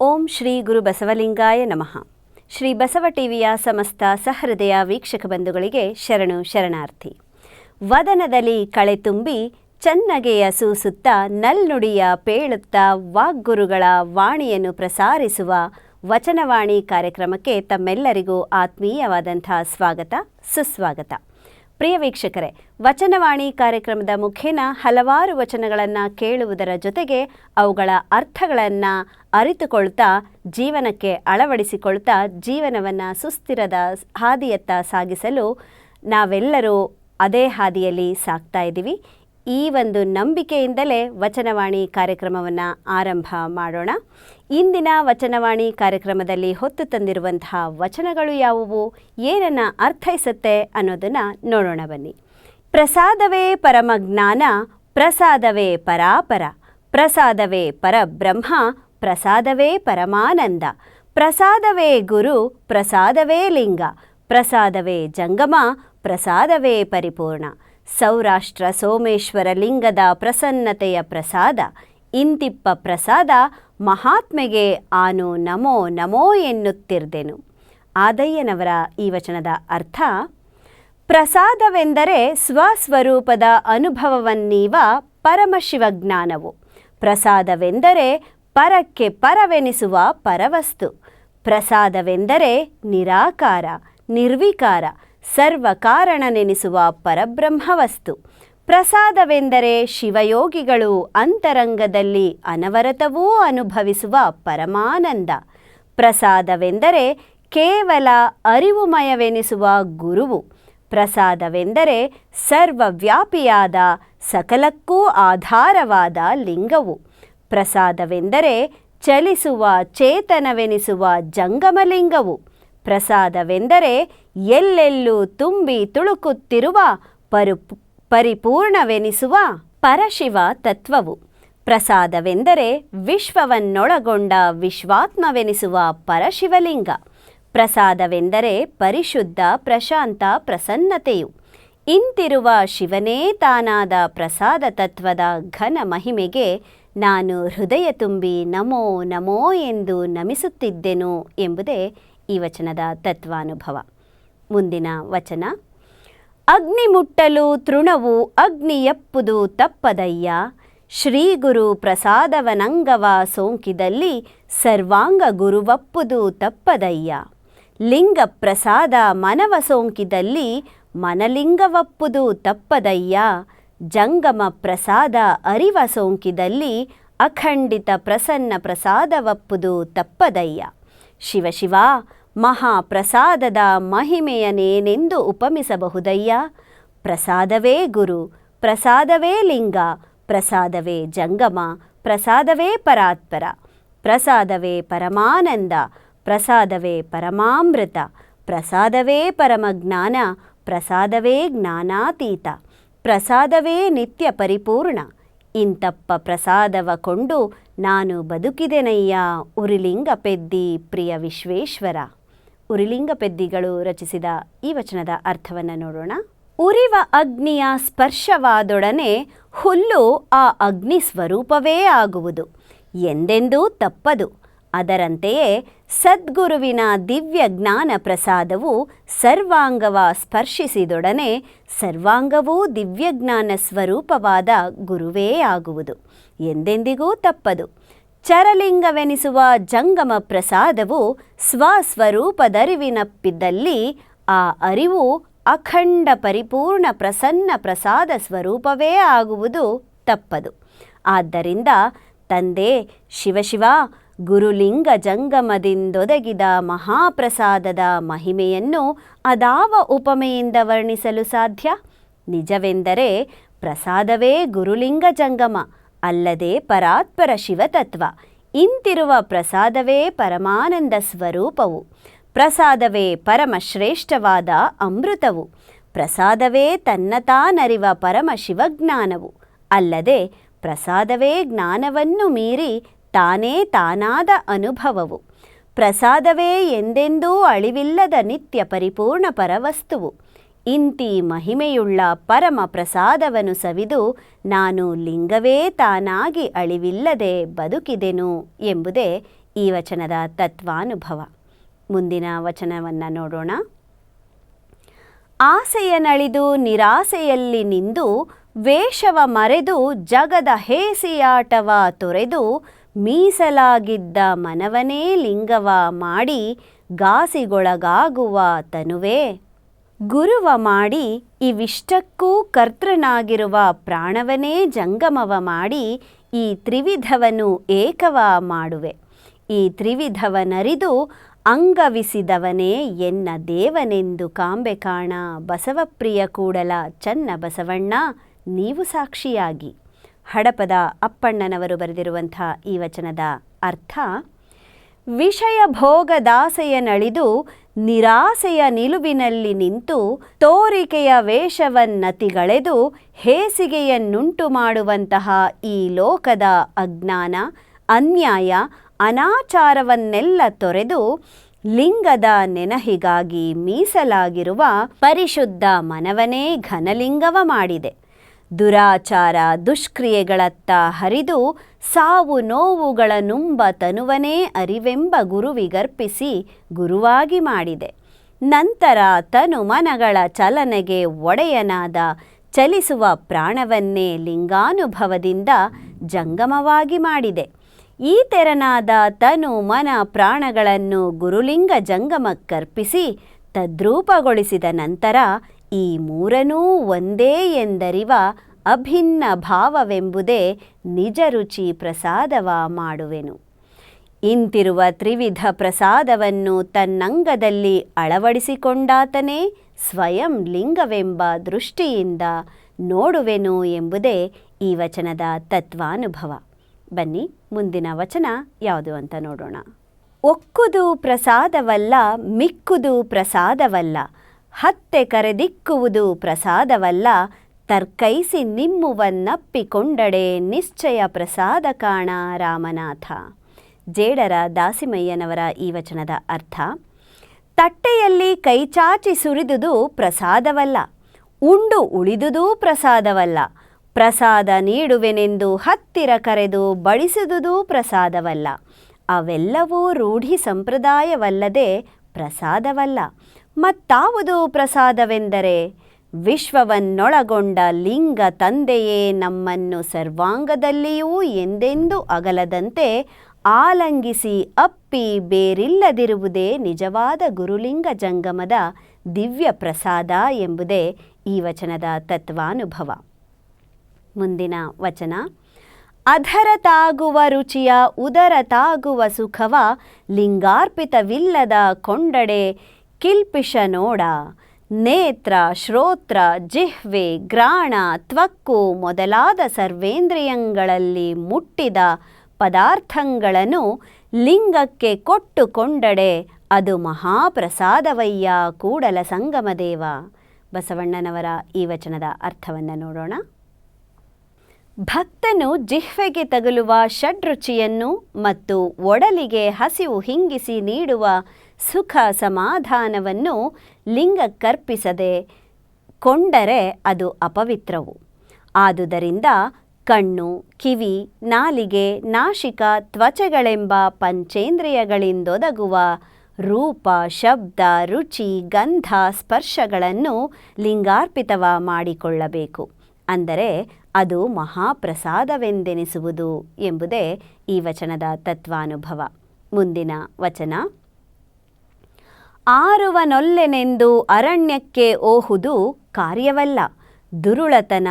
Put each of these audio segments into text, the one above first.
ಓಂ ಶ್ರೀ ಗುರು ಬಸವಲಿಂಗಾಯ ನಮಃ. ಶ್ರೀ ಬಸವ ಟಿವಿಯ ಸಮಸ್ತ ಸಹೃದಯ ವೀಕ್ಷಕ ಬಂಧುಗಳಿಗೆ ಶರಣು ಶರಣಾರ್ಥಿ. ವದನದಲ್ಲಿ ಕಳೆ ತುಂಬಿ ಚನ್ನಗೆಯ ಸೂಸುತ್ತ ನಲ್ನುಡಿಯ ಪೇಳುತ್ತಾ ವಾಗ್ಗುರುಗಳ ವಾಣಿಯನ್ನು ಪ್ರಸಾರಿಸುವ ವಚನವಾಣಿ ಕಾರ್ಯಕ್ರಮಕ್ಕೆ ತಮ್ಮೆಲ್ಲರಿಗೂ ಆತ್ಮೀಯವಾದಂಥ ಸ್ವಾಗತ, ಸುಸ್ವಾಗತ. ಪ್ರಿಯ ವೀಕ್ಷಕರೇ, ವಚನವಾಣಿ ಕಾರ್ಯಕ್ರಮದ ಮುಖೇನ ಹಲವಾರು ವಚನಗಳನ್ನು ಕೇಳುವುದರ ಜೊತೆಗೆ ಅವುಗಳ ಅರ್ಥಗಳನ್ನು ಅರಿತುಕೊಳ್ತಾ, ಜೀವನಕ್ಕೆ ಅಳವಡಿಸಿಕೊಳ್ತಾ, ಜೀವನವನ್ನು ಸುಸ್ಥಿರದ ಹಾದಿಯತ್ತ ಸಾಗಿಸಲು ನಾವೆಲ್ಲರೂ ಅದೇ ಹಾದಿಯಲ್ಲಿ ಸಾಗ್ತಾ ಇದ್ದೀವಿ. ಈ ಒಂದು ನಂಬಿಕೆಯಿಂದಲೇ ವಚನವಾಣಿ ಕಾರ್ಯಕ್ರಮವನ್ನು ಆರಂಭ ಮಾಡೋಣ. ಇಂದಿನ ವಚನವಾಣಿ ಕಾರ್ಯಕ್ರಮದಲ್ಲಿ ಹೊತ್ತು ತಂದಿರುವಂತಹ ವಚನಗಳು ಯಾವುವು? ಏನನ್ನ ಅರ್ಥೈಸುತ್ತೆ ಅನ್ನೋದನ್ನು ನೋಡೋಣ ಬನ್ನಿ. ಪ್ರಸಾದವೇ ಪರಮಜ್ಞಾನ ಪ್ರಸಾದವೇ ಪರಾಪರ, ಪ್ರಸಾದವೇ ಪರಬ್ರಹ್ಮ, ಪ್ರಸಾದವೇ ಪರಮಾನಂದ, ಪ್ರಸಾದವೇ ಗುರು, ಪ್ರಸಾದವೇ ಲಿಂಗ, ಪ್ರಸಾದವೇ ಜಂಗಮ, ಪ್ರಸಾದವೇ ಪರಿಪೂರ್ಣ, ಸೌರಾಷ್ಟ್ರ ಸೋಮೇಶ್ವರ ಲಿಂಗದ ಪ್ರಸನ್ನತೆಯ ಪ್ರಸಾದ ಇಂತಿಪ್ಪ ಪ್ರಸಾದ ಮಹಾತ್ಮೆಗೆ ಆನು ನಮೋ ನಮೋ ಎನ್ನುತ್ತಿರ್ದೆನು. ಆದಯ್ಯನವರ ಈ ವಚನದ ಅರ್ಥ, ಪ್ರಸಾದವೆಂದರೆ ಸ್ವಸ್ವರೂಪದ ಅನುಭವವನ್ನೀವ ಪರಮಶಿವಜ್ಞಾನವು. ಪ್ರಸಾದವೆಂದರೆ ಪರಕ್ಕೆ ಪರವೆನಿಸುವ ಪರವಸ್ತು. ಪ್ರಸಾದವೆಂದರೆ ನಿರಾಕಾರ, ನಿರ್ವಿಕಾರ, ಸರ್ವಕಾರಣನೆನಿಸುವ ಪರಬ್ರಹ್ಮವಸ್ತು. ಪ್ರಸಾದವೆಂದರೆ ಶಿವಯೋಗಿಗಳು ಅಂತರಂಗದಲ್ಲಿ ಅನವರತವೂ ಅನುಭವಿಸುವ ಪರಮಾನಂದ. ಪ್ರಸಾದವೆಂದರೆ ಕೇವಲ ಅರಿವುಮಯವೆನಿಸುವ ಗುರುವು. ಪ್ರಸಾದವೆಂದರೆ ಸರ್ವವ್ಯಾಪಿಯಾದ, ಸಕಲಕ್ಕೂ ಆಧಾರವಾದ ಲಿಂಗವು. ಪ್ರಸಾದವೆಂದರೆ ಚಲಿಸುವ ಚೇತನವೆನಿಸುವ ಜಂಗಮಲಿಂಗವು. ಪ್ರಸಾದವೆಂದರೆ ಎಲ್ಲೆಲ್ಲೂ ತುಂಬಿ ತುಳುಕುತ್ತಿರುವ ಪರು ಪರಿಪೂರ್ಣವೆನಿಸುವ ಪರಶಿವ ತತ್ವವು. ಪ್ರಸಾದವೆಂದರೆ ವಿಶ್ವವನ್ನೊಳಗೊಂಡ ವಿಶ್ವಾತ್ಮವೆನಿಸುವ ಪರಶಿವಲಿಂಗ. ಪ್ರಸಾದವೆಂದರೆ ಪರಿಶುದ್ಧ, ಪ್ರಶಾಂತ, ಪ್ರಸನ್ನತೆಯು. ಇಂತಿರುವ ಶಿವನೇ ತಾನಾದ ಪ್ರಸಾದ ತತ್ವದ ಘನ ಮಹಿಮೆಗೆ ನಾನು ಹೃದಯ ತುಂಬಿ ನಮೋ ನಮೋ ಎಂದು ನಮಿಸುತ್ತಿದ್ದೆನು ಎಂಬುದೇ ಈ ವಚನದ ತತ್ವಾನುಭವ. ಮುಂದಿನ ವಚನ ಅಗ್ನಿ ಮುಟ್ಟಲು ತೃಣವು ಅಗ್ನಿಯಪ್ಪುದು ತಪ್ಪದಯ್ಯ. ಶ್ರೀಗುರು ಪ್ರಸಾದವನಂಗವ ಸೋಂಕಿದಲ್ಲಿ ಸರ್ವಾಂಗ ಗುರುವಪ್ಪುದು ತಪ್ಪದಯ್ಯ. ಲಿಂಗ ಪ್ರಸಾದ ಮನವ ಸೋಂಕಿದಲ್ಲಿ ಮನಲಿಂಗವಪ್ಪುದು ತಪ್ಪದಯ್ಯ. ಜಂಗಮ ಪ್ರಸಾದ ಅರಿವ ಸೋಂಕಿದಲ್ಲಿ ಅಖಂಡಿತ ಪ್ರಸನ್ನ ಪ್ರಸಾದವಪ್ಪುದು ತಪ್ಪದಯ್ಯ. ಶಿವಶಿವ ಮಹಾಪ್ರಸಾದದ ಮಹಿಮೆಯನೇನೆಂದು ಉಪಮಿಸಬಹುದಯ್ಯ. ಪ್ರಸಾದವೇ ಗುರು, ಪ್ರಸಾದವೇ ಲಿಂಗ, ಪ್ರಸಾದವೇ ಜಂಗಮ, ಪ್ರಸಾದವೇ ಪರಾತ್ಪರ, ಪ್ರಸಾದವೇ ಪರಮಾನಂದ, ಪ್ರಸಾದವೇ ಪರಮಾಮೃತ, ಪ್ರಸಾದವೇ ಪರಮಜ್ಞಾನ, ಪ್ರಸಾದವೇ ಜ್ಞಾನಾತೀತ, ಪ್ರಸಾದವೇ ನಿತ್ಯ ಪರಿಪೂರ್ಣ. ಇಂತಪ್ಪ ಪ್ರಸಾದವ ಕೊಂಡು ನಾನು ಬದುಕಿದೆನಯ್ಯ, ಉರಿಲಿಂಗ ಪೆದ್ದಿ ಪ್ರಿಯ ವಿಶ್ವೇಶ್ವರ. ಉರಿಲಿಂಗ ಪೆದ್ದಿಗಳು ರಚಿಸಿದ ಈ ವಚನದ ಅರ್ಥವನ್ನು ನೋಡೋಣ. ಉರಿವ ಅಗ್ನಿಯ ಸ್ಪರ್ಶವಾದೊಡನೆ ಹುಲ್ಲು ಆ ಅಗ್ನಿ ಸ್ವರೂಪವೇ ಆಗುವುದು. ಎಂದೆಂದೂ ತಪ್ಪದು. ಅದರಂತೆಯೇ ಸದ್ಗುರುವಿನ ದಿವ್ಯ ಜ್ಞಾನ ಪ್ರಸಾದವು ಸರ್ವಾಂಗವ ಸ್ಪರ್ಶಿಸಿದೊಡನೆ ಸರ್ವಾಂಗವೂ ದಿವ್ಯಜ್ಞಾನ ಸ್ವರೂಪವಾದ ಗುರುವೇ ಆಗುವುದು. ಎಂದೆಂದಿಗೂ ತಪ್ಪದು. ಚರಲಿಂಗವೆನಿಸುವ ಜಂಗಮ ಪ್ರಸಾದವು ಸ್ವಸ್ವರೂಪದರಿವಿನಪ್ಪಿದ್ದಲ್ಲಿ ಆ ಅರಿವು ಅಖಂಡ ಪರಿಪೂರ್ಣ ಪ್ರಸನ್ನ ಪ್ರಸಾದ ಸ್ವರೂಪವೇ ಆಗುವುದು ತಪ್ಪದು. ಆದ್ದರಿಂದ ತಂದೆ ಶಿವಶಿವ, ಗುರುಲಿಂಗ ಜಂಗಮದಿಂದೊದಗಿದ ಮಹಾಪ್ರಸಾದದ ಮಹಿಮೆಯನ್ನು ಅದಾವ ಉಪಮೆಯಿಂದ ವರ್ಣಿಸಲು ಸಾಧ್ಯ? ನಿಜವೆಂದರೆ ಪ್ರಸಾದವೇ ಗುರುಲಿಂಗ ಜಂಗಮ. ಅಲ್ಲದೆ ಪರಾತ್ಪರ ಶಿವತತ್ವ. ಇಂತಿರುವ ಪ್ರಸಾದವೇ ಪರಮಾನಂದ ಸ್ವರೂಪವು. ಪ್ರಸಾದವೇ ಪರಮಶ್ರೇಷ್ಠವಾದ ಅಮೃತವು. ಪ್ರಸಾದವೇ ತನ್ನತಾನರಿವ ಪರಮ ಶಿವಜ್ಞಾನವು. ಅಲ್ಲದೆ ಪ್ರಸಾದವೇ ಜ್ಞಾನವನ್ನು ಮೀರಿ ತಾನೇ ತಾನಾದ ಅನುಭವವು. ಪ್ರಸಾದವೇ ಎಂದೆಂದೂ ಅಳಿವಿಲ್ಲದ ನಿತ್ಯ ಪರಿಪೂರ್ಣ ಪರವಸ್ತುವು. ಇಂತಿ ಮಹಿಮೆಯುಳ್ಳ ಪರಮ ಪ್ರಸಾದವನ್ನು ಸವಿದು ನಾನು ಲಿಂಗವೇ ತಾನಾಗಿ ಅಳಿವಿಲ್ಲದೆ ಬದುಕಿದೆನು ಎಂಬುದೇ ಈ ವಚನದ ತತ್ವಾನುಭವ. ಮುಂದಿನ ವಚನವನ್ನು ನೋಡೋಣ. ಆಸೆಯ ನಳಿದು ನಿರಾಸೆಯಲ್ಲಿ ನಿಂದು ವೇಷವ ಮರೆದು ಜಗದ ಹೇಸಿಯಾಟವ ತೊರೆದು ಮೀಸಲಾಗಿದ್ದ ಮನವನೇ ಲಿಂಗವ ಮಾಡಿ ಗಾಸಿಗೊಳಗಾಗುವ ತನುವೇ. ಗುರುವ ಮಾಡಿ ಇವಿಷ್ಟಕ್ಕೂ ಕರ್ತೃನಾಗಿರುವ ಪ್ರಾಣವನೇ ಜಂಗಮವ ಮಾಡಿ ಈ ತ್ರಿವಿಧವನು ಏಕವ ಮಾಡುವೆ. ಈ ತ್ರಿವಿಧವನರಿದು ಅಂಗವಿಸಿದವನೇ ಎನ್ನ ದೇವನೆಂದು ಕಾಂಬೆ ಕಾಣ ಬಸವಪ್ರಿಯ ಕೂಡಲ ಚನ್ನ ಬಸವಣ್ಣ, ನೀವು ಸಾಕ್ಷಿಯಾಗಿ. ಹಡಪದ ಅಪ್ಪಣ್ಣನವರು ಬರೆದಿರುವಂಥ ಈ ವಚನದ ಅರ್ಥ ವಿಷಯ ಭೋಗದಾಸೆಯ ನಳಿದು ನಿರಾಸೆಯ ನಿಲುವಿನಲ್ಲಿ ನಿಂತು ತೋರಿಕೆಯ ವೇಷವನ್ನತಿಗಳೆದು ಹೇಸಿಗೆಯನ್ನುಂಟು ಮಾಡುವಂತಹ ಈ ಲೋಕದ ಅಜ್ಞಾನ, ಅನ್ಯಾಯ, ಅನಾಚಾರವನ್ನೆಲ್ಲ ತೊರೆದು ಲಿಂಗದ ನೆನಹಿಗಾಗಿ ಮೀಸಲಾಗಿರುವ ಪರಿಶುದ್ಧ ಮನವನೇ ಘನಲಿಂಗವ ಮಾಡಿದೆ. ದುರಾಚಾರ, ದುಷ್ಕ್ರಿಯೆಗಳತ್ತ ಹರಿದು ಸಾವು ನೋವುಗಳ ನುಂಬ ತನುವನೇ ಅರಿವೆಂಬ ಗುರುವಿಗರ್ಪಿಸಿ ಗುರುವಾಗಿ ಮಾಡಿದೆ. ನಂತರ ತನು ಮನಗಳ ಚಲನೆಗೆ ಒಡೆಯನಾದ ಚಲಿಸುವ ಪ್ರಾಣವನ್ನೇ ಲಿಂಗಾನುಭವದಿಂದ ಜಂಗಮವಾಗಿ ಮಾಡಿದೆ. ಈ ತೆರನಾದ ತನು ಮನ ಪ್ರಾಣಗಳನ್ನು ಗುರುಲಿಂಗ ಜಂಗಮಕ್ಕರ್ಪಿಸಿ ತದ್ರೂಪಗೊಳಿಸಿದ ನಂತರ ಈ ಮೂರನೂ ಒಂದೇ ಎಂದರಿವ ಅಭಿನ್ನ ಭಾವವೆಂಬುದೇ ನಿಜ ರುಚಿ ಪ್ರಸಾದವ ಮಾಡುವೆನು. ಇಂತಿರುವ ತ್ರಿವಿಧ ಪ್ರಸಾದವನ್ನು ತನ್ನಂಗದಲ್ಲಿ ಅಳವಡಿಸಿಕೊಂಡಾತನೇ ಸ್ವಯಂ ಲಿಂಗವೆಂಬ ದೃಷ್ಟಿಯಿಂದ ನೋಡುವೆನು ಎಂಬುದೇ ಈ ವಚನದ ತತ್ವಾನುಭವ. ಬನ್ನಿ, ಮುಂದಿನ ವಚನ ಯಾವುದು ಅಂತ ನೋಡೋಣ. ಒಕ್ಕುದು ಪ್ರಸಾದವಲ್ಲ, ಮಿಕ್ಕುದು ಪ್ರಸಾದವಲ್ಲ. ಹತ್ತೆ ಕರೆದಿಕ್ಕುವುದು ಪ್ರಸಾದವಲ್ಲ, ತರ್ಕೈಸಿ ನಿಮ್ಮುವನ್ನಪ್ಪಿಕೊಂಡಡೆ ನಿಶ್ಚಯ ಪ್ರಸಾದ ಕಾಣ ರಾಮನಾಥ. ಜೇಡರ ದಾಸಿಮಯ್ಯನವರ ಈ ವಚನದ ಅರ್ಥ, ತಟ್ಟೆಯಲ್ಲಿ ಕೈಚಾಚಿ ಸುರಿದುದು ಪ್ರಸಾದವಲ್ಲ, ಉಂಡು ಉಳಿದುದೂ ಪ್ರಸಾದವಲ್ಲ, ಪ್ರಸಾದ ನೀಡುವೆನೆಂದು ಹತ್ತಿರ ಕರೆದು ಬಡಿಸಿದುದೂ ಪ್ರಸಾದವಲ್ಲ, ಅವೆಲ್ಲವೂ ರೂಢಿ ಸಂಪ್ರದಾಯವಲ್ಲದೆ ಪ್ರಸಾದವಲ್ಲ ಮತ್ತಾವುದು ಪ್ರಸಾದವೆಂದರೆ ವಿಶ್ವವನ್ನೊಳಗೊಂಡ ಲಿಂಗ ತಂದೆಯೇ ನಮ್ಮನ್ನು ಸರ್ವಾಂಗದಲ್ಲಿಯೂ ಎಂದೆಂದೂ ಅಗಲದಂತೆ ಆಲಂಗಿಸಿ ಅಪ್ಪಿ ಬೇರಿಲ್ಲದಿರುವುದೇ ನಿಜವಾದ ಗುರುಲಿಂಗ ಜಂಗಮದ ದಿವ್ಯ ಪ್ರಸಾದ ಎಂಬುದೇ ಈ ವಚನದ ತತ್ವಾನುಭವ. ಮುಂದಿನ ವಚನ, ಅಧರ ತಾಗುವ ರುಚಿಯ ಉದರ ತಾಗುವ ಸುಖವ ಲಿಂಗಾರ್ಪಿತವಿಲ್ಲದ ಕೊಂಡಡೆ ಕಿಲ್ಪಿಷ ನೋಡ. ನೇತ್ರ, ಶ್ರೋತ್ರ, ಜಿಹ್ವೆ, ಗ್ರಾಣ, ತ್ವಕ್ಕು ಮೊದಲಾದ ಸರ್ವೇಂದ್ರಿಯಂಗಳಲ್ಲಿ ಮುಟ್ಟಿದ ಪದಾರ್ಥಗಳನ್ನು ಲಿಂಗಕ್ಕೆ ಕೊಟ್ಟುಕೊಂಡಡೆ ಅದು ಮಹಾಪ್ರಸಾದವಯ್ಯ ಕೂಡಲ ಸಂಗಮದೇವ. ಬಸವಣ್ಣನವರ ಈ ವಚನದ ಅರ್ಥವನ್ನು ನೋಡೋಣ. ಭಕ್ತನು ಜಿಹ್ವೆಗೆ ತಗುಲುವ ಷಡ್ರುಚಿಯನ್ನು ಮತ್ತು ಒಡಲಿಗೆ ಹಸಿವು ಹಿಂಗಿಸಿ ನೀಡುವ ಸುಖ ಸಮಾಧಾನವನ್ನು ಲಿಂಗಕ್ಕರ್ಪಿಸದೆ ಕೊಂಡರೆ ಅದು ಅಪವಿತ್ರವು. ಆದುದರಿಂದ ಕಣ್ಣು, ಕಿವಿ, ನಾಲಿಗೆ, ನಾಶಿಕ ತ್ವಚೆಗಳೆಂಬ ಪಂಚೇಂದ್ರಿಯಗಳಿಂದೊದಗುವ ರೂಪ, ಶಬ್ದ, ರುಚಿ, ಗಂಧ, ಸ್ಪರ್ಶಗಳನ್ನು ಲಿಂಗಾರ್ಪಿತವ ಮಾಡಿಕೊಳ್ಳಬೇಕು. ಅಂದರೆ ಅದು ಮಹಾಪ್ರಸಾದವೆಂದೆನಿಸುವುದು ಎಂಬುದೇ ಈ ವಚನದ ತತ್ವಾನುಭವ. ಮುಂದಿನ ವಚನ. ಆರುವನೊಲ್ಲೆನೆಂದು ಅರಣ್ಯಕ್ಕೆ ಓಹುದು ಕಾರ್ಯವಲ್ಲ. ದುರುಳತನ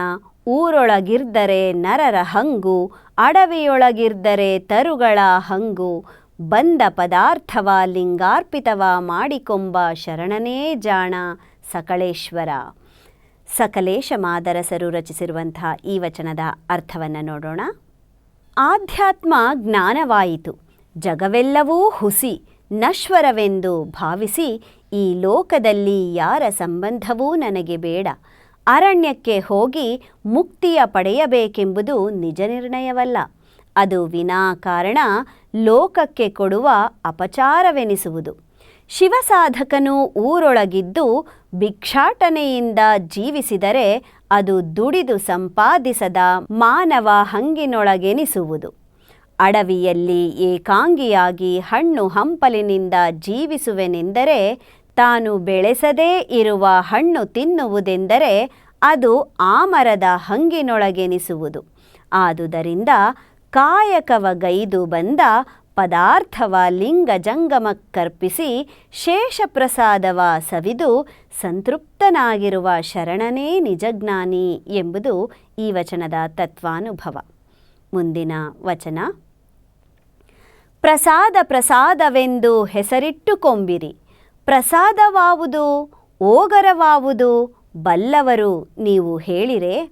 ಊರೊಳಗಿರ್ದರೆ ನರರ ಹಂಗು, ಅಡವಿಯೊಳಗಿರ್ದರೆ ತರುಗಳ ಹಂಗು, ಬಂದ ಪದಾರ್ಥವ ಲಿಂಗಾರ್ಪಿತವ ಮಾಡಿಕೊಂಬ ಶರಣನೇ ಜಾಣ ಸಕಳೇಶ್ವರ ಸಕಲೇಶ ಮಾದರಸರು ರಚಿಸಿರುವಂತಹ ಈ ವಚನದ ಅರ್ಥವನ್ನು ನೋಡೋಣ. ಆಧ್ಯಾತ್ಮ ಜ್ಞಾನವಾಯಿತು. ಜಗವೆಲ್ಲವೂ ಹುಸಿ. ನಶ್ವರವೆಂದು ಭಾವಿಸಿ ಈ ಲೋಕದಲ್ಲಿ ಯಾರ ಸಂಬಂಧವೂ ನನಗೆ ಬೇಡ. ಅರಣ್ಯಕ್ಕೆ ಹೋಗಿ ಮುಕ್ತಿಯ ಪಡೆಯಬೇಕೆಂಬುದು ನಿಜ ನಿರ್ಣಯವಲ್ಲ. ಅದು ವಿನಾಕಾರಣ ಲೋಕಕ್ಕೆ ಕೊಡುವ ಅಪಚಾರವೆನಿಸುವುದು. ಶಿವಸಾಧಕನು ಊರೊಳಗಿದ್ದು ಭಿಕ್ಷಾಟನೆಯಿಂದ ಜೀವಿಸಿದರೆ ಅದು ದುಡಿದು ಸಂಪಾದಿಸದ ಮಾನವ ಹಂಗಿನೊಳಗೆನಿಸುವುದು. ಅಡವಿಯಲ್ಲಿ ಏಕಾಂಗಿಯಾಗಿ ಹಣ್ಣು ಹಂಪಲಿನಿಂದ ಜೀವಿಸುವೆನೆಂದರೆ ತಾನು ಬೆಳೆಸದೇ ಇರುವ ಹಣ್ಣು ತಿನ್ನುವುದೆಂದರೆ ಅದು ಆ ಮರದ ಹಂಗಿನೊಳಗೆನಿಸುವುದು. ಆದುದರಿಂದ ಕಾಯಕವಗೈದು ಬಂದ ಪದಾರ್ಥವ ಲಿಂಗ ಜಂಗಮಕ್ಕರ್ಪಿಸಿ ಶೇಷ ಪ್ರಸಾದವ ಸವಿದು ಸಂತೃಪ್ತನಾಗಿರುವ ಶರಣನೇ ನಿಜಜ್ಞಾನಿ ಎಂಬುದು ಈ ವಚನದ ತತ್ವಾನುಭವ. ಮುಂದಿನ ವಚನ ಪ್ರಸಾದ ಪ್ರಸಾದವೆಂದು ಹೆಸರಿಟ್ಟುಕೊಂಬಿರಿ. ಪ್ರಸಾದವಾವುದು, ಓಗರವಾವುದು ಬಲ್ಲವರು ನೀವು ಹೇಳಿರೆ?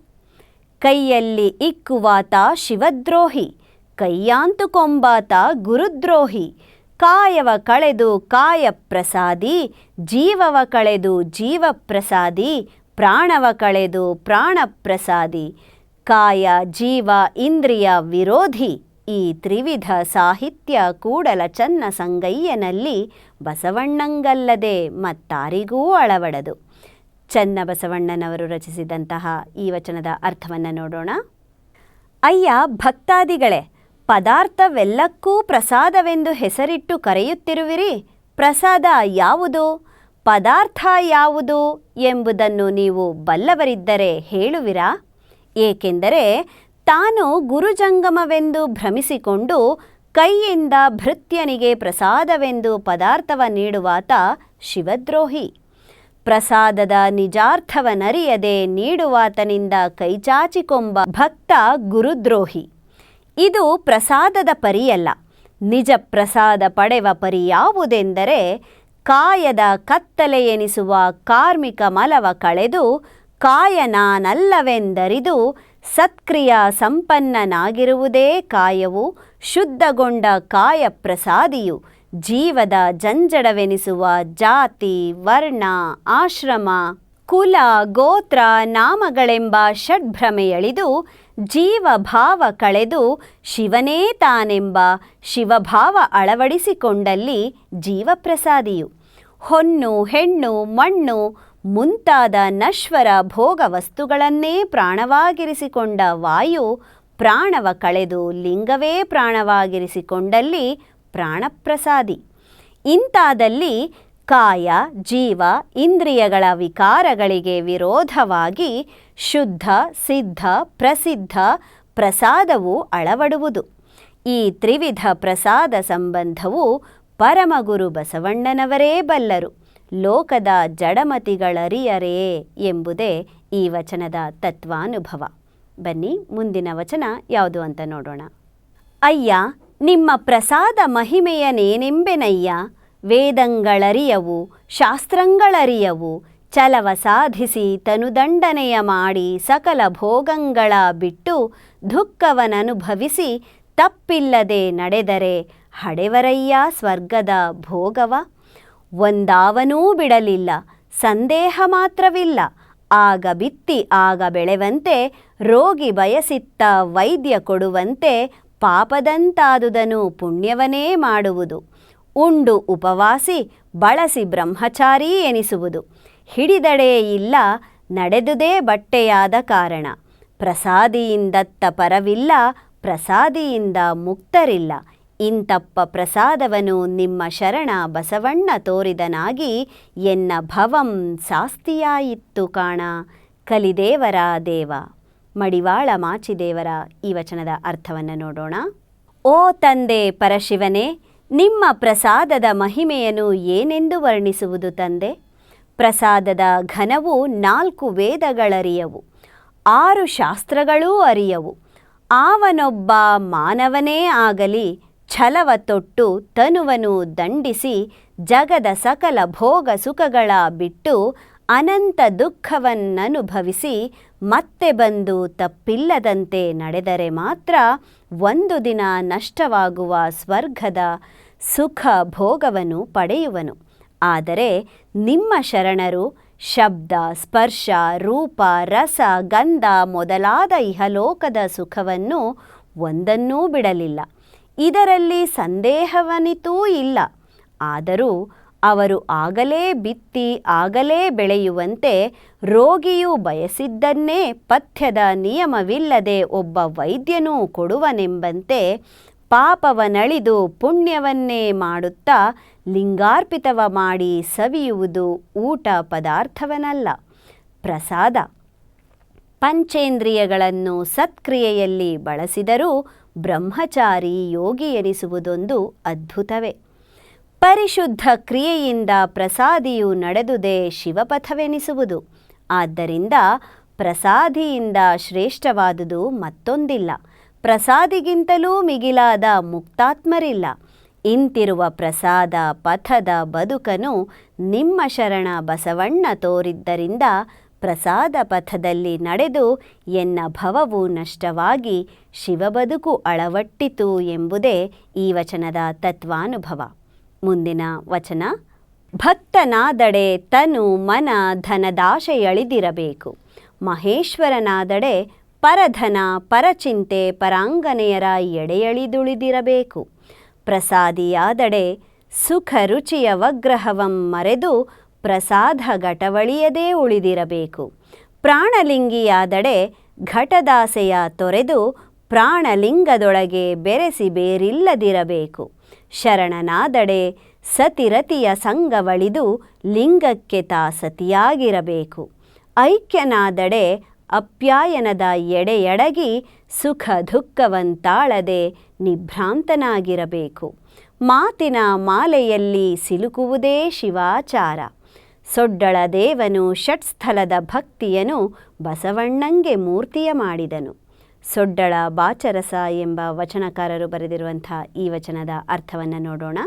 ಕೈಯಲ್ಲಿ ಇಕ್ಕುವಾತ ಶಿವದ್ರೋಹಿ, ಕೈಯಾಂತುಕೊಂಬಾತ ಗುರುದ್ರೋಹಿ. ಕಾಯವ ಕಳೆದು ಕಾಯ ಪ್ರಸಾದಿ, ಜೀವವ ಕಳೆದು ಜೀವ ಪ್ರಸಾದಿ, ಪ್ರಾಣವ ಕಳೆದು ಪ್ರಾಣ ಪ್ರಸಾದಿ. ಕಾಯ ಜೀವ ಇಂದ್ರಿಯ ವಿರೋಧಿ. ಈ ತ್ರಿವಿಧ ಸಾಹಿತ್ಯ ಕೂಡಲ ಚನ್ನ ಸಂಗಯ್ಯನಲ್ಲಿ ಬಸವಣ್ಣಂಗಲ್ಲದೆ ಮತ್ತಾರಿಗೂ ಅಳವಡದು. ಚನ್ನ ಬಸವಣ್ಣನವರು ರಚಿಸಿದಂತಹ ಈ ವಚನದ ಅರ್ಥವನ್ನು ನೋಡೋಣ. ಅಯ್ಯ, ಭಕ್ತಾದಿಗಳೇ, ಪದಾರ್ಥವೆಲ್ಲಕ್ಕೂ ಪ್ರಸಾದವೆಂದು ಹೆಸರಿಟ್ಟು ಕರೆಯುತ್ತಿರುವಿರಿ. ಪ್ರಸಾದ ಯಾವುದು? ಪದಾರ್ಥ ಯಾವುದು ಎಂಬುದನ್ನು ನೀವು ಬಲ್ಲವರಿದ್ದರೆ ಹೇಳುವಿರಾ? ಏಕೆಂದರೆ ತಾನು ಗುರುಜಂಗಮವೆಂದು ಭ್ರಮಿಸಿಕೊಂಡು ಕೈಯಿಂದ ಭೃತ್ಯನಿಗೆ ಪ್ರಸಾದವೆಂದು ಪದಾರ್ಥವ ನೀಡುವಾತ ಶಿವದ್ರೋಹಿ. ಪ್ರಸಾದದ ನಿಜಾರ್ಥವನರಿಯದೆ ನೀಡುವಾತನಿಂದ ಕೈಚಾಚಿಕೊಂಬ ಭಕ್ತ ಗುರುದ್ರೋಹಿ. ಇದು ಪ್ರಸಾದದ ಪರಿಯಲ್ಲ. ನಿಜ ಪ್ರಸಾದ ಪಡೆವ ಪರಿ ಯಾವುದೆಂದರೆ ಕಾಯದ ಕತ್ತಲೆ ಎನಿಸುವ ಕಾರ್ಮಿಕ ಮಲವ ಕಳೆದು ಕಾಯನಾನಲ್ಲವೆಂದರಿದು ಸತ್ಕ್ರಿಯ ಸಂಪನ್ನನಾಗಿರುವುದೇ ಕಾಯವು, ಶುದ್ಧಗೊಂಡ ಕಾಯ ಪ್ರಸಾದಿಯು ಜೀವದ ಜಂಜಡವೆನಿಸುವ ಜಾತಿ, ವರ್ಣ, ಆಶ್ರಮ, ಕುಲ, ಗೋತ್ರ, ನಾಮಗಳೆಂಬ ಷಡ್ಭ್ರಮೆಯಳಿದು, ಜೀವಭಾವ ಕಳೆದು ಶಿವನೇ ತಾನೆಂಬ ಶಿವಭಾವ ಅಳವಡಿಸಿಕೊಂಡಲ್ಲಿ ಜೀವಪ್ರಸಾದಿಯು. ಹೊನ್ನು, ಹೆಣ್ಣು, ಮಣ್ಣು ಮುಂತಾದ ನಶ್ವರ ಭೋಗ ವಸ್ತುಗಳನ್ನೇ ಪ್ರಾಣವಾಗಿರಿಸಿಕೊಂಡ ವಾಯು ಪ್ರಾಣವ ಕಳೆದು ಲಿಂಗವೇ ಪ್ರಾಣವಾಗಿರಿಸಿಕೊಂಡಲ್ಲಿ ಪ್ರಾಣಪ್ರಸಾದಿ. ಇಂತಾದಲ್ಲಿ ಕಾಯ, ಜೀವ, ಇಂದ್ರಿಯಗಳ ವಿಕಾರಗಳಿಗೆ ವಿರೋಧವಾಗಿ ಶುದ್ಧ, ಸಿದ್ಧ, ಪ್ರಸಿದ್ಧ ಪ್ರಸಾದವು ಅಳವಡುವುದು. ಈ ತ್ರಿವಿಧ ಪ್ರಸಾದ ಸಂಬಂಧವು ಪರಮಗುರು ಬಸವಣ್ಣನವರೇ ಬಲ್ಲರು. ಲೋಕದ ಜಡಮತಿಗಳರಿಯರೇ ಎಂಬುದೇ ಈ ವಚನದ ತತ್ವಾನುಭವ. ಬನ್ನಿ, ಮುಂದಿನ ವಚನ ಯಾವುದು ಅಂತ ನೋಡೋಣ. ಅಯ್ಯ, ನಿಮ್ಮ ಪ್ರಸಾದ ಮಹಿಮೆಯನೇನೆಂಬೆನಯ್ಯ? ವೇದಂಗಳರಿಯವು, ಶಾಸ್ತ್ರಗಳರಿಯವು, ಚಲವ ಸಾಧಿಸಿ ತನುದಂಡನೆಯ ಮಾಡಿ ಸಕಲ ಭೋಗಂಗಳ ಬಿಟ್ಟು ದುಃಖವನನುಭವಿಸಿ ತಪ್ಪಿಲ್ಲದೆ ನಡೆದರೆ ಹಡೆವರಯ್ಯ ಸ್ವರ್ಗದ ಭೋಗವ? ಒಂದಾವನೂ ಬಿಡಲಿಲ್ಲ. ಸಂದೇಹ ಮಾತ್ರವಿಲ್ಲ. ಆಗ ಬಿತ್ತಿ, ಆಗ ಬೆಳೆವಂತೆ, ರೋಗಿ ಬಯಸಿತ್ತ ವೈದ್ಯ ಕೊಡುವಂತೆ ಪಾಪದಂತಾದುದನು ಪುಣ್ಯವನೇ ಮಾಡುವುದು. ಉಂಡು ಉಪವಾಸಿ, ಬಳಸಿ ಬ್ರಹ್ಮಚಾರಿ ಎನಿಸುವುದು. ಹಿಡಿದಡೆ ಇಲ್ಲ, ನಡೆದುದೇ ಬಟ್ಟೆಯಾದ ಕಾರಣ. ಪ್ರಸಾದಿಯಿಂದತ್ತ ಪರವಿಲ್ಲ, ಪ್ರಸಾದಿಯಿಂದ ಮುಕ್ತರಿಲ್ಲ. ಇಂತಪ್ಪ ಪ್ರಸಾದವನು ನಿಮ್ಮ ಶರಣ ಬಸವಣ್ಣ ತೋರಿದನಾಗಿ ಎನ್ನ ಭವಂ ಸಾಸ್ತಿಯಾಯಿತ್ತು ಕಾಣ. ಕಲಿದೇವರ ದೇವ. ಮಡಿವಾಳ ಮಾಚಿದೇವರ ಈ ವಚನದ ಅರ್ಥವನ್ನು ನೋಡೋಣ. ಓ ತಂದೆ ಪರಶಿವನೇ, ನಿಮ್ಮ ಪ್ರಸಾದದ ಮಹಿಮೆಯನ್ನು ಏನೆಂದು ವರ್ಣಿಸುವುದು ತಂದೆ? ಪ್ರಸಾದದ ಘನವು ನಾಲ್ಕು ವೇದಗಳರಿಯವು, ಆರು ಶಾಸ್ತ್ರಗಳೂ ಅರಿಯವು. ಆವನೊಬ್ಬ ಮಾನವನೇ ಆಗಲಿ ಛಲವ ತೊಟ್ಟು ತನುವನು ದಂಡಿಸಿ ಜಗದ ಸಕಲ ಭೋಗ ಸುಖಗಳ ಬಿಟ್ಟು ಅನಂತ ದುಃಖವನ್ನನುಭವಿಸಿ ಮತ್ತೆ ಬಂದು ತಪ್ಪಿಲ್ಲದಂತೆ ನಡೆದರೆ ಮಾತ್ರ ಒಂದು ದಿನ ನಷ್ಟವಾಗುವ ಸ್ವರ್ಗದ ಸುಖ ಭೋಗವನ್ನು ಪಡೆಯುವನು. ಆದರೆ ನಿಮ್ಮ ಶರಣರು ಶಬ್ದ, ಸ್ಪರ್ಶ, ರೂಪ, ರಸ, ಗಂಧ ಮೊದಲಾದ ಇಹಲೋಕದ ಸುಖವನ್ನು ಒಂದನ್ನೂ ಬಿಡಲಿಲ್ಲ. ಇದರಲ್ಲಿ ಸಂದೇಹವನಿತೂ ಇಲ್ಲ. ಆದರೂ ಅವರು ಆಗಲೇ ಬಿತ್ತಿ ಆಗಲೇ ಬೆಳೆಯುವಂತೆ ರೋಗಿಯು ಬಯಸಿದ್ದನ್ನೇ ಪಥ್ಯದ ನಿಯಮವಿಲ್ಲದೆ ಒಬ್ಬ ವೈದ್ಯನೂ ಕೊಡುವನೆಂಬಂತೆ ಪಾಪವನಳಿದು ಪುಣ್ಯವನ್ನೇ ಮಾಡುತ್ತಾ ಲಿಂಗಾರ್ಪಿತವ ಮಾಡಿ ಸವಿಯುವುದು ಊಟ ಪದಾರ್ಥವನಲ್ಲ. ಪ್ರಸಾದ. ಪಂಚೇಂದ್ರಿಯಗಳನ್ನು ಸತ್ಕ್ರಿಯೆಯಲ್ಲಿ ಬಳಸಿದರೂ ಬ್ರಹ್ಮಚಾರಿ ಯೋಗಿ ಎನಿಸುವುದೊಂದು ಅದ್ಭುತವೇ. ಪರಿಶುದ್ಧ ಕ್ರಿಯೆಯಿಂದ ಪ್ರಸಾದಿಯು ನಡೆದುದೇ ಶಿವಪಥವೆನಿಸುವುದು. ಆದ್ದರಿಂದ ಪ್ರಸಾದಿಯಿಂದ ಶ್ರೇಷ್ಠವಾದುದು ಮತ್ತೊಂದಿಲ್ಲ. ಪ್ರಸಾದಿಗಿಂತಲೂ ಮಿಗಿಲಾದ ಮುಕ್ತಾತ್ಮರಿಲ್ಲ. ಇಂತಿರುವ ಪ್ರಸಾದ ಪಥದ ಬದುಕನು ನಿಮ್ಮ ಶರಣ ಬಸವಣ್ಣ ತೋರಿದ್ದರಿಂದ ಪ್ರಸಾದ ಪಥದಲ್ಲಿ ನಡೆದು ಎನ್ನ ಭವವು ನಷ್ಟವಾಗಿ ಶಿವಬದುಕು ಅಳವಟ್ಟಿತು ಎಂಬುದೇ ಈ ವಚನದ ತತ್ವಾನುಭವ. ಮುಂದಿನ ವಚನ, ಭಕ್ತನಾದಡೆ ತನು ಮನ ಧನದಾಶೆಯಳಿದಿರಬೇಕು. ಮಹೇಶ್ವರನಾದಡೆ ಪರಧನ ಪರಚಿಂತೆ ಪರಾಂಗನೆಯರ ಎಡೆಯಳಿದುಳಿದಿರಬೇಕು. ಪ್ರಸಾದಿಯಾದಡೆ ಸುಖ ರುಚಿಯ ವಗ್ರಹವಂ ಮರೆದು ಪ್ರಸಾದ ಘಟವಳಿಯದೇ ಉಳಿದಿರಬೇಕು. ಪ್ರಾಣಲಿಂಗಿಯಾದಡೆ ಘಟದಾಸೆಯ ತೊರೆದು ಪ್ರಾಣಲಿಂಗದೊಳಗೆ ಬೆರೆಸಿ ಬೇರಿಲ್ಲದಿರಬೇಕು. ಶರಣನಾದಡೆ ಸತಿರತಿಯ ಸಂಗವಳಿದು ಲಿಂಗಕ್ಕೆ ತಾ ಸತಿಯಾಗಿರಬೇಕು ಐಕ್ಯನಾದಡೆ ಅಪ್ಯಾಯನದ ಎಡೆಯಡಗಿ ಸುಖ ದುಃಖವಂತಾಳದೆ ನಿಭ್ರಾಂತನಾಗಿರಬೇಕು. ಮಾತಿನ ಮಾಲೆಯಲ್ಲಿ ಸಿಲುಕುವುದೇ ಶಿವಾಚಾರ. ಸೊಡ್ಡಳ ದೇವನು ಷಟ್ಸ್ಥಲದ ಭಕ್ತಿಯನು ಬಸವಣ್ಣಂಗೆ ಮೂರ್ತಿಯ ಮಾಡಿದನು. ಸೊಡ್ಡಳ ಬಾಚರಸ ಎಂಬ ವಚನಕಾರರು ಬರೆದಿರುವಂಥ ಈ ವಚನದ ಅರ್ಥವನ್ನು ನೋಡೋಣ.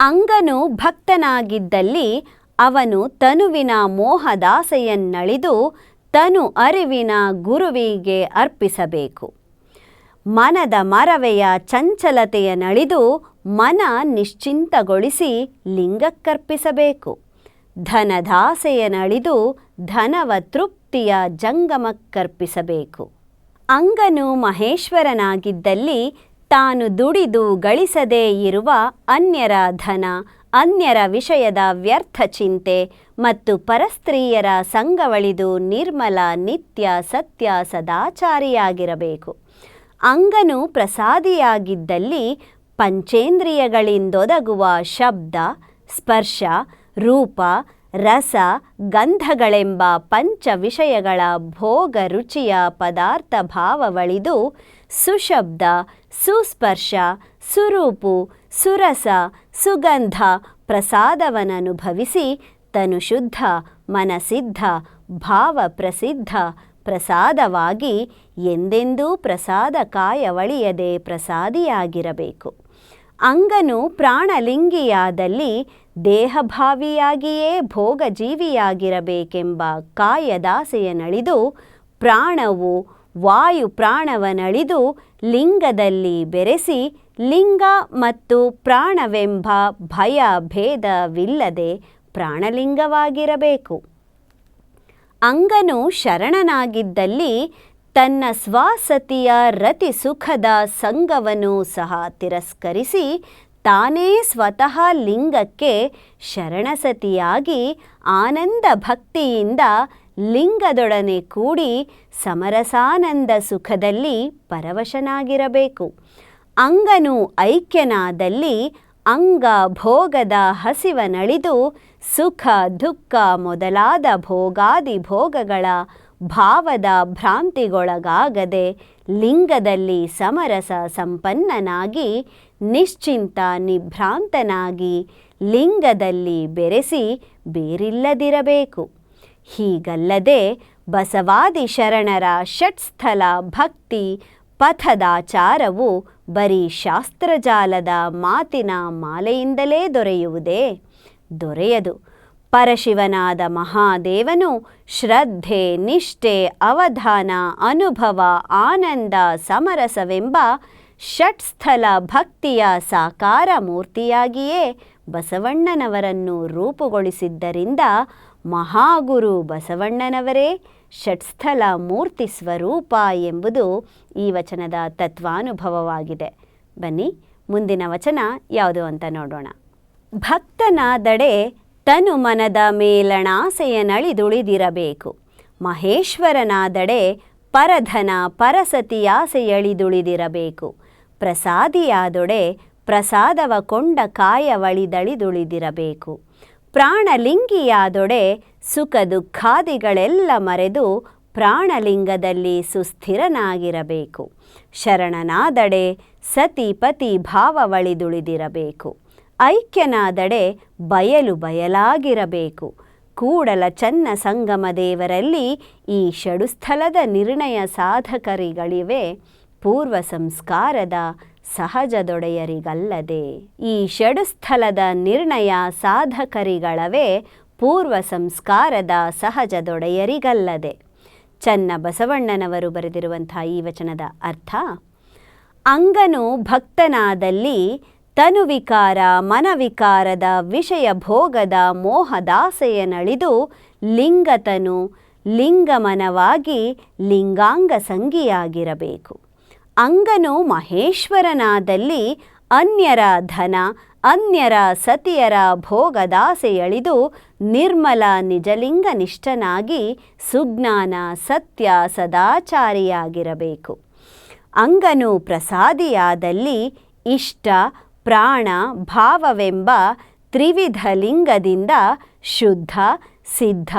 ಅಂಗನು ಭಕ್ತನಾಗಿದ್ದಲ್ಲಿ ಅವನು ತನುವಿನ ಮೋಹದಾಸೆಯನ್ನಳಿದು ತನು ಅರಿವಿನ ಗುರುವಿಗೆ ಅರ್ಪಿಸಬೇಕು. ಮನದ ಮರವೆಯ ಚಂಚಲತೆಯ ನಳಿದು ಮನ ನಿಶ್ಚಿಂತಗೊಳಿಸಿ ಲಿಂಗಕ್ಕರ್ಪಿಸಬೇಕು. ಧನದಾಸೆಯನಳಿದು ಧನವ ತೃಪ್ತಿಯ ಜಂಗಮಕ್ಕರ್ಪಿಸಬೇಕು. ಅಂಗನು ಮಹೇಶ್ವರನಾಗಿದ್ದಲ್ಲಿ ತಾನು ದುಡಿದು ಗಳಿಸದೇ ಇರುವ ಅನ್ಯರ ಧನ, ಅನ್ಯರ ವಿಷಯದ ವ್ಯರ್ಥ ಚಿಂತೆ ಮತ್ತು ಪರಸ್ತ್ರೀಯರ ಸಂಗವಳಿದು ನಿರ್ಮಲ, ನಿತ್ಯ, ಸತ್ಯ, ಸದಾಚಾರಿಯಾಗಿರಬೇಕು. ಅಂಗನು ಪ್ರಸಾದಿಯಾಗಿದ್ದಲ್ಲಿ ಪಂಚೇಂದ್ರಿಯಗಳಿಂದೊದಗುವ ಶಬ್ದ, ಸ್ಪರ್ಶ, ರೂಪ, ರಸ, ಗಂಧಗಳೆಂಬ ಪಂಚ ವಿಷಯಗಳ ಭೋಗ ರುಚಿಯ ಪದಾರ್ಥ ಭಾವವಳಿದು ಸುಶಬ್ದ, ಸುಸ್ಪರ್ಶ, ಸುರೂಪು, ಸುರಸ, ಸುಗಂಧ ಪ್ರಸಾದವನನುಭವಿಸಿ ತನು ಶುದ್ಧ ಮನಸಿದ್ಧ ಭಾವ ಪ್ರಸಿದ್ಧ ಪ್ರಸಾದವಾಗಿ ಎಂದೆಂದೂ ಪ್ರಸಾದ ಕಾಯವಳಿಯದೆ ಪ್ರಸಾದಿಯಾಗಿರಬೇಕು. ಅಂಗನು ಪ್ರಾಣಲಿಂಗಿಯಾದಲ್ಲಿ ದೇಹಭಾವಿಯಾಗಿಯೇ ಭೋಗಜೀವಿಯಾಗಿರಬೇಕೆಂಬ ಕಾಯದಾಸೆಯನಳಿದು ಪ್ರಾಣವು ವಾಯು ಪ್ರಾಣವನಳಿದು ಲಿಂಗದಲ್ಲಿ ಬೆರೆಸಿ ಲಿಂಗ ಮತ್ತು ಪ್ರಾಣವೆಂಬ ಭಯ ಭೇದವಿಲ್ಲದೆ ಪ್ರಾಣಲಿಂಗವಾಗಿರಬೇಕು. ಅಂಗನು ಶರಣನಾಗಿದ್ದಲ್ಲಿ ತನ್ನ ಸ್ವಾಸತಿಯ ರತಿ ಸುಖದ ಸಂಘವನ್ನು ಸಹ ತಿರಸ್ಕರಿಸಿ ತಾನೇ ಸ್ವತಃ ಲಿಂಗಕ್ಕೆ ಶರಣಸತಿಯಾಗಿ ಆನಂದ ಭಕ್ತಿಯಿಂದ ಲಿಂಗದೊಡನೆ ಕೂಡಿ ಸಮರಸಾನಂದ ಸುಖದಲ್ಲಿ ಪರವಶನಾಗಿರಬೇಕು. ಅಂಗನು ಐಕ್ಯನಾದಲ್ಲಿ ಅಂಗ ಭೋಗದ ಹಸಿವನಳಿದು ಸುಖ ದುಃಖ ಮೊದಲಾದ ಭೋಗಾದಿ ಭೋಗಗಳ ಭಾವದ ಭ್ರಾಂತಿಗೊಳಗಾಗದೆ ಲಿಂಗದಲ್ಲಿ ಸಮರಸ ಸಂಪನ್ನನಾಗಿ, ನಿಶ್ಚಿಂತ ನಿಭ್ರಾಂತನಾಗಿ ಲಿಂಗದಲ್ಲಿ ಬೆರೆಸಿ ಬೇರಿಲ್ಲದಿರಬೇಕು. ಹೀಗಲ್ಲದೆ ಬಸವಾದಿ ಶರಣರ ಷಟ್ಸ್ಥಲ ಭಕ್ತಿ, ಪಥದಾಚಾರವು ಬರೀ ಶಾಸ್ತ್ರಜಾಲದ ಮಾತಿನ ಮಾಲೆಯಿಂದಲೇ ದೊರೆಯುವುದೇ ದೊರೆಯದು. ಪರಶಿವನಾದ ಮಹಾದೇವನು ಶ್ರದ್ಧೆ, ನಿಷ್ಠೆ, ಅವಧಾನ, ಅನುಭವ, ಆನಂದ, ಸಮರಸವೆಂಬ ಷಟ್ಸ್ಥಲ ಭಕ್ತಿಯ ಸಾಕಾರ ಮೂರ್ತಿಯಾಗಿಯೇ ಬಸವಣ್ಣನವರನ್ನು ರೂಪುಗೊಳಿಸಿದ್ದರಿಂದ ಮಹಾಗುರು ಬಸವಣ್ಣನವರೇ ಷಟ್ಸ್ಥಲ ಮೂರ್ತಿ ಸ್ವರೂಪ ಎಂಬುದು ಈ ವಚನದ ತತ್ವಾನುಭವವಾಗಿದೆ. ಬನ್ನಿ, ಮುಂದಿನ ವಚನ ಯಾವುದು ಅಂತ ನೋಡೋಣ. ಭಕ್ತನಾದಡೆ ತನು ಮನದ ಮೇಲಣಾಸೆಯನಳಿದುಳಿದಿರಬೇಕು. ಮಹೇಶ್ವರನಾದಡೆ ಪರಧನ ಪರಸತಿಯಾಸೆಯಳಿದುಳಿದಿರಬೇಕು. ಪ್ರಸಾದಿಯಾದೊಡೆ ಪ್ರಸಾದವ ಕೊಂಡ ಕಾಯವಳಿದಳಿದುಳಿದಿರಬೇಕು. ಪ್ರಾಣಲಿಂಗಿಯಾದೊಡೆ ಸುಖ ದುಃಖಾದಿಗಳೆಲ್ಲ ಮರೆದು ಪ್ರಾಣಲಿಂಗದಲ್ಲಿ ಸುಸ್ಥಿರನಾಗಿರಬೇಕು. ಶರಣನಾದಡೆ ಸತಿ ಪತಿ ಭಾವವಳಿದುಳಿದಿರಬೇಕು. ಐಕ್ಯನಾದಡೆ ಬಯಲು ಬಯಲಾಗಿರಬೇಕು. ಕೂಡಲ ಚನ್ನ ಸಂಗಮ ದೇವರಲ್ಲಿ ಈ ಷಡುಸ್ಥಲದ ನಿರ್ಣಯ ಸಾಧಕರಿಗಳಿವೆ. ಪೂರ್ವ ಸಂಸ್ಕಾರದ ಸಹಜದೊಡೆಯರಿಗಲ್ಲದೆ ಈ ಷಡುಸ್ಥಲದ ನಿರ್ಣಯ ಸಾಧಕರಿಗಳವೇ. ಪೂರ್ವ ಸಂಸ್ಕಾರದ ಸಹಜದೊಡೆಯರಿಗಲ್ಲದೆ. ಚನ್ನ ಬಸವಣ್ಣನವರು ಬರೆದಿರುವಂಥ ಈ ವಚನದ ಅರ್ಥ, ಅಂಗನು ಭಕ್ತನಾದಲ್ಲಿ ತನುವಿಕಾರ, ಮನವಿಕಾರದ ವಿಷಯ ಭೋಗದ ಮೋಹದಾಸೆಯನಳಿದು ಲಿಂಗತನು ಲಿಂಗಮನವಾಗಿ ಲಿಂಗಾಂಗ ಸಂಗಿಯಾಗಿರಬೇಕು ಅಂಗನು ಮಹೇಶ್ವರನಾದಲ್ಲಿ ಅನ್ಯರ ಧನ, ಅನ್ಯರ ಸತಿಯರ ಭೋಗದಾಸೆಯಳಿದು ನಿರ್ಮಲ ನಿಜಲಿಂಗ ನಿಷ್ಠನಾಗಿ ಸುಜ್ಞಾನ, ಸತ್ಯ, ಸದಾಚಾರಿಯಾಗಿರಬೇಕು. ಅಂಗನು ಪ್ರಸಾದಿಯಾದಲ್ಲಿ ಇಷ್ಟ ಪ್ರಾಣ ಭಾವವೆಂಬ ತ್ರಿವಿಧ ಲಿಂಗದಿಂದ ಶುದ್ಧ, ಸಿದ್ಧ,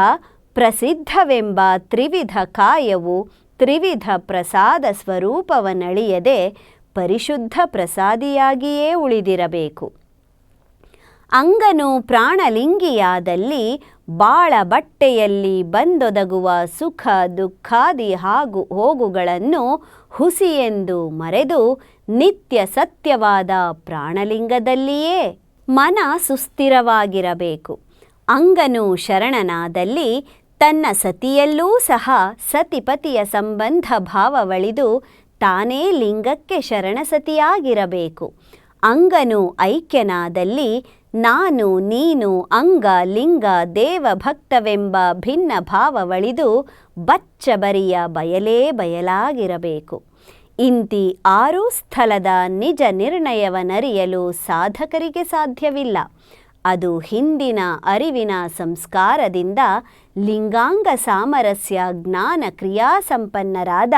ಪ್ರಸಿದ್ಧವೆಂಬ ತ್ರಿವಿಧ ಕಾಯವು ತ್ರಿವಿಧ ಪ್ರಸಾದ ಸ್ವರೂಪವನ್ನಳಿಯದೆ ಪರಿಶುದ್ಧ ಪ್ರಸಾದಿಯಾಗಿಯೇ ಉಳಿದಿರಬೇಕು. ಅಂಗನು ಪ್ರಾಣಲಿಂಗಿಯಾದಲ್ಲಿ ಬಾಳ ಬಟ್ಟೆಯಲ್ಲಿ ಬಂದೊದಗುವ ಸುಖ ದುಃಖಾದಿ ಹಾಗೂ ಹೋಗುಗಳನ್ನು ಹುಸಿಯೆಂದು ಮರೆದು ನಿತ್ಯ ಸತ್ಯವಾದ ಪ್ರಾಣಲಿಂಗದಲ್ಲಿಯೇ ಮನ ಸುಸ್ಥಿರವಾಗಿರಬೇಕು. ಅಂಗನು ಶರಣನಾದಲ್ಲಿ ತನ್ನ ಸತಿಯಲ್ಲೂ ಸಹ ಸತಿಪತಿಯ ಸಂಬಂಧ ಭಾವವಳಿದು ತಾನೇ ಲಿಂಗಕ್ಕೆ ಶರಣಸತಿಯಾಗಿರಬೇಕು. ಅಂಗನು ಐಕ್ಯನಾದಲ್ಲಿ ನಾನು, ನೀನು, ಅಂಗ, ಲಿಂಗ ದೇವ ಭಕ್ತವೆಂಬ ಭಿನ್ನ ಭಾವವಳಿದು ಬಚ್ಚಬರಿಯ ಬಯಲೇ ಬಯಲಾಗಿರಬೇಕು. ಇಂತಿ ಆರು ಸ್ಥಳದ ನಿಜ ನಿರ್ಣಯವನರಿಯಲು ಸಾಧಕರಿಗೆ ಸಾಧ್ಯವಿಲ್ಲ. ಅದು ಹಿಂದಿನ ಅರಿವಿನ ಸಂಸ್ಕಾರದಿಂದ ಲಿಂಗಾಂಗ ಸಾಮರಸ್ಯ ಜ್ಞಾನ ಕ್ರಿಯಾಸಂಪನ್ನರಾದ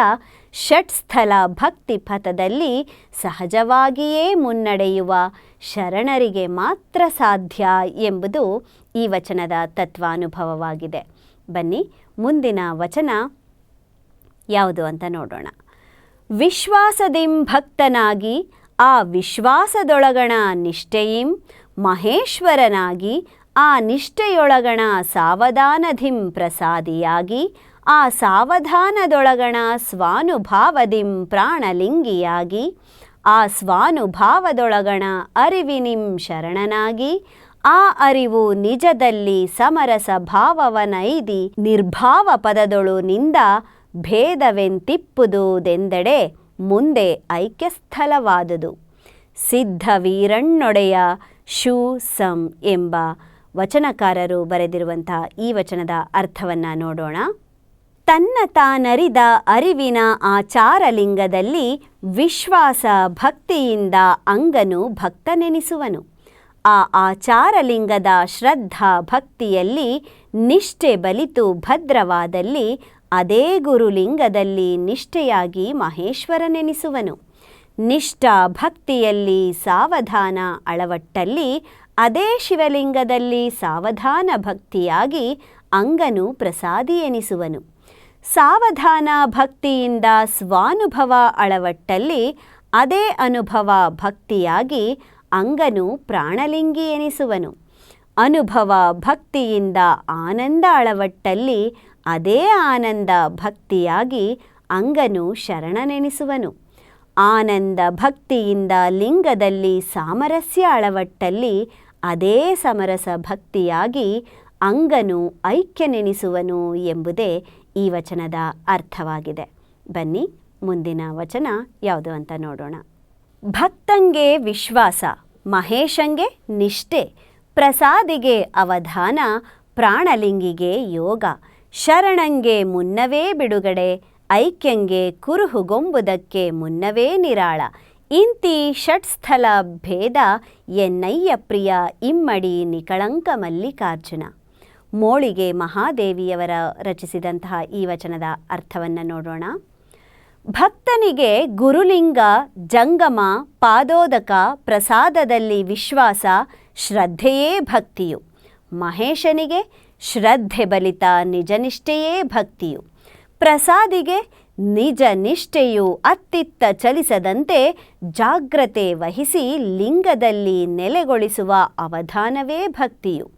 ಷಟ್ಸ್ಥಲ ಭಕ್ತಿ ಪಥದಲ್ಲಿ ಸಹಜವಾಗಿಯೇ ಮುನ್ನಡೆಯುವ ಶರಣರಿಗೆ ಮಾತ್ರ ಸಾಧ್ಯ ಎಂಬುದು ಈ ವಚನದ ತತ್ವಾನುಭವವಾಗಿದೆ. ಬನ್ನಿ, ಮುಂದಿನ ವಚನ ಯಾವುದು ಅಂತ ನೋಡೋಣ. ವಿಶ್ವಾಸದಿಂ ಭಕ್ತನಾಗಿ ಆ ವಿಶ್ವಾಸದೊಳಗಣ ನಿಷ್ಠೆಯಿಂ ಮಹೇಶ್ವರನಾಗಿ, ಆ ನಿಷ್ಠೆಯೊಳಗಣ ಸಾವಧಾನಧಿಂ ಪ್ರಸಾದಿಯಾಗಿ, ಆ ಸಾವಧಾನದೊಳಗಣ ಸ್ವಾನುಭಾವದಿಂ ಪ್ರಾಣಲಿಂಗಿಯಾಗಿ, ಆ ಸ್ವಾನುಭಾವದೊಳಗಣ ಅರಿವಿನಿಂ ಶರಣನಾಗಿ, ಆ ಅರಿವು ನಿಜದಲ್ಲಿ ಸಮರಸ ಭಾವವನೈದಿ ನಿರ್ಭಾವ ಪದದೊಳು ನಿಂದ ಭೇದವೆಂತಿಪ್ಪುದುದೆಂದೆಡೆ ಮುಂದೆ ಐಕ್ಯಸ್ಥಲವಾದುದು. ಸಿದ್ಧ ವೀರಣ್ಣೊಡೆಯ ಶೂ, ಸಂ ಎಂಬ ವಚನಕಾರರು ಬರೆದಿರುವಂಥ ಈ ವಚನದ ಅರ್ಥವನ್ನು ನೋಡೋಣ. ತನ್ನ ತಾನರಿದ ಅರಿವಿನ ಆಚಾರಲಿಂಗದಲ್ಲಿ ವಿಶ್ವಾಸ ಭಕ್ತಿಯಿಂದ ಅಂಗನು ಭಕ್ತನೆನಿಸುವನು. ಆ ಆಚಾರಲಿಂಗದ ಶ್ರದ್ಧಾ ಭಕ್ತಿಯಲ್ಲಿ ನಿಷ್ಠೆ ಬಲಿತು ಭದ್ರವಾದಲ್ಲಿ ಅದೇ ಗುರುಲಿಂಗದಲ್ಲಿ ನಿಷ್ಠೆಯಾಗಿ ಮಹೇಶ್ವರನೆನಿಸುವನು. ನಿಷ್ಠಾ ಭಕ್ತಿಯಲ್ಲಿ ಸಾವಧಾನ ಅಳವಟ್ಟಲ್ಲಿ ಅದೇ ಶಿವಲಿಂಗದಲ್ಲಿ ಸಾವಧಾನ ಭಕ್ತಿಯಾಗಿ ಅಂಗನು ಪ್ರಸಾದಿ ಎನಿಸುವನು. ಸಾವಧಾನ ಭಕ್ತಿಯಿಂದ ಸ್ವಾನುಭವ ಅಳವಟ್ಟಲ್ಲಿ ಅದೇ ಅನುಭವ ಭಕ್ತಿಯಾಗಿ ಅಂಗನು ಪ್ರಾಣಲಿಂಗಿ ಎನಿಸುವನು. ಅನುಭವ ಭಕ್ತಿಯಿಂದ ಆನಂದ ಅಳವಟ್ಟಲ್ಲಿ ಅದೇ ಆನಂದ ಭಕ್ತಿಯಾಗಿ ಅಂಗನು ಶರಣನೆನಿಸುವನು. ಆನಂದ ಭಕ್ತಿಯಿಂದ ಲಿಂಗದಲ್ಲಿ ಸಾಮರಸ್ಯ ಅಳವಟ್ಟಲ್ಲಿ ಅದೇ ಸಮರಸ ಭಕ್ತಿಯಾಗಿ ಅಂಗನು ಐಕ್ಯನೆನಿಸುವನು ಎಂಬುದೇ ಈ ವಚನದ ಅರ್ಥವಾಗಿದೆ. ಬನ್ನಿ, ಮುಂದಿನ ವಚನ ಯಾವುದು ಅಂತ ನೋಡೋಣ. ಭಕ್ತಂಗೆ ವಿಶ್ವಾಸ, ಮಹೇಶಂಗೆ ನಿಷ್ಠೆ, ಪ್ರಸಾದಿಗೆ ಅವಧಾನ, ಪ್ರಾಣಲಿಂಗಿಗೆ ಯೋಗ, ಶರಣಂಗೆ ಮುನ್ನವೇ ಬಿಡುಗಡೆ ಐಕ್ಯಂಗೆ ಕುರುಹುಗೊಂಬುದಕ್ಕೆ ಮುನ್ನವೇ ನಿರಾಳ. ಇಂತಿ ಷಟ್ಸ್ಥಲ ಭೇದ, ಎನ್ನಯ್ಯ ಪ್ರಿಯ, ಇಮ್ಮಡಿ ನಿಕಳಂಕ ಮಲ್ಲಿಕಾರ್ಜುನ. ಮೋಳಿಗೆ ಮಹಾದೇವಿಯವರ ರಚಿಸಿದಂತಹ ಈ ವಚನದ ಅರ್ಥವನ್ನು ನೋಡೋಣ. ಭಕ್ತನಿಗೆ ಗುರುಲಿಂಗ, ಜಂಗಮ, ಪಾದೋದಕ, ಪ್ರಸಾದದಲ್ಲಿ ವಿಶ್ವಾಸ, ಶ್ರದ್ಧೆಯೇ ಭಕ್ತಿಯು. ಮಹೇಶನಿಗೆ ಶ್ರದ್ಧೆ ಬಲಿತ ನಿಜನಿಷ್ಠೆಯೇ ಭಕ್ತಿಯು. ಪ್ರಸಾದಿಗೆ ನಿಜ ನಿಷ್ಠೆಯು ಅತ್ತಿತ್ತ ಚಲಿಸದಂತೆ ಜಾಗ್ರತೆ ವಹಿಸಿ ಲಿಂಗದಲ್ಲಿ ನೆಲೆಗೊಳಿಸುವ ಅವಧಾನವೇ ಭಕ್ತಿಯು.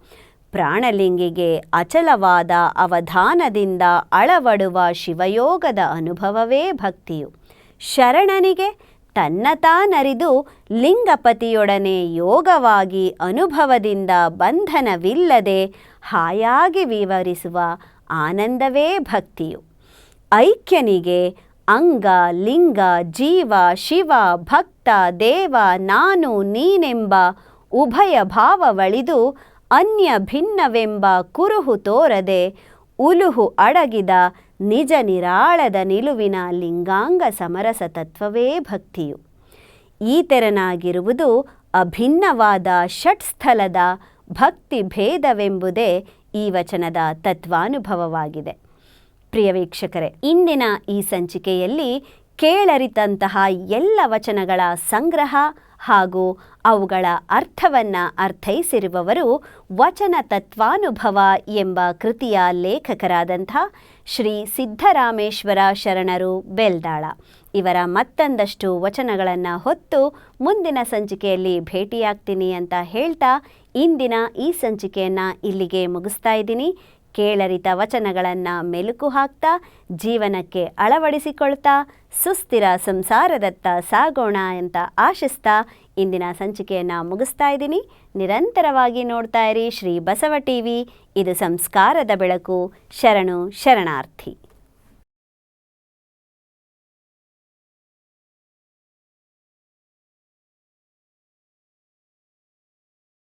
ಪ್ರಾಣಲಿಂಗಿಗೆ ಅಚಲವಾದ ಅವಧಾನದಿಂದ ಅಳವಡುವ ಶಿವಯೋಗದ ಅನುಭವವೇ ಭಕ್ತಿಯು. ಶರಣನಿಗೆ ತನ್ನ ತಾನರಿದು ಲಿಂಗಪತಿಯೊಡನೆ ಯೋಗವಾಗಿ ಅನುಭವದಿಂದ ಬಂಧನವಿಲ್ಲದೆ ಹಾಯಾಗಿ ವಿವರಿಸುವ ಆನಂದವೇ ಭಕ್ತಿಯು. ಐಕ್ಯನಿಗೆ ಅಂಗ, ಲಿಂಗ, ಜೀವ, ಶಿವ, ಭಕ್ತ, ದೇವ, ನಾನು, ನೀನೆಂಬ ಉಭಯ ಭಾವವಳಿದು ಅನ್ಯ ಭಿನ್ನವೆಂಬ ಕುರುಹು ತೋರದೆ ಉಲುಹು ಅಡಗಿದ ನಿಜ ನಿರಾಳದ ನಿಲುವಿನ ಲಿಂಗಾಂಗ ಸಮರಸ ತತ್ವವೇ ಭಕ್ತಿಯು. ಈ ತೆರನಾಗಿರುವುದು ಅಭಿನ್ನವಾದ ಷಟ್ಸ್ಥಲದ ಭಕ್ತಿ ಭೇದವೆಂಬುದೇ ಈ ವಚನದ ತತ್ವಾನುಭವವಾಗಿದೆ. ಪ್ರಿಯ ವೀಕ್ಷಕರೇ, ಇಂದಿನ ಈ ಸಂಚಿಕೆಯಲ್ಲಿ ಕೇಳರಿತಂತಹ ಎಲ್ಲ ವಚನಗಳ ಸಂಗ್ರಹ ಹಾಗೂ ಅವುಗಳ ಅರ್ಥವನ್ನು ಅರ್ಥೈಸಿರುವವರು ವಚನ ತತ್ವಾನುಭವ ಎಂಬ ಕೃತಿಯ ಲೇಖಕರಾದಂಥ ಶ್ರೀ ಸಿದ್ದರಾಮೇಶ್ವರ ಶರಣರು ಬೆಲ್ದಾಳ. ಇವರ ಮತ್ತೊಂದಷ್ಟು ವಚನಗಳನ್ನು ಹೊತ್ತು ಮುಂದಿನ ಸಂಚಿಕೆಯಲ್ಲಿ ಭೇಟಿಯಾಗ್ತೀನಿ ಅಂತ ಹೇಳ್ತಾ ಇಂದಿನ ಈ ಸಂಚಿಕೆಯನ್ನು ಇಲ್ಲಿಗೆ ಮುಗಿಸ್ತಾ ಇದ್ದೀನಿ. ಕೇಳರಿತ ವಚನಗಳನ್ನು ಮೆಲುಕು ಹಾಕ್ತಾ, ಜೀವನಕ್ಕೆ ಅಳವಡಿಸಿಕೊಳ್ತಾ, ಸುಸ್ಥಿರ ಸಂಸಾರದತ್ತ ಸಾಗೋಣ ಅಂತ ಆಶಿಸ್ತಾ ಇಂದಿನ ಸಂಚಿಕೆಯನ್ನು ಮುಗಿಸ್ತಾ ಇದ್ದೀನಿ. ನಿರಂತರವಾಗಿ ನೋಡ್ತಾ ಇರಿ ಶ್ರೀ ಬಸವ ಟಿವಿ. ಇದು ಸಂಸ್ಕಾರದ ಬೆಳಕು. ಶರಣು ಶರಣಾರ್ಥಿ.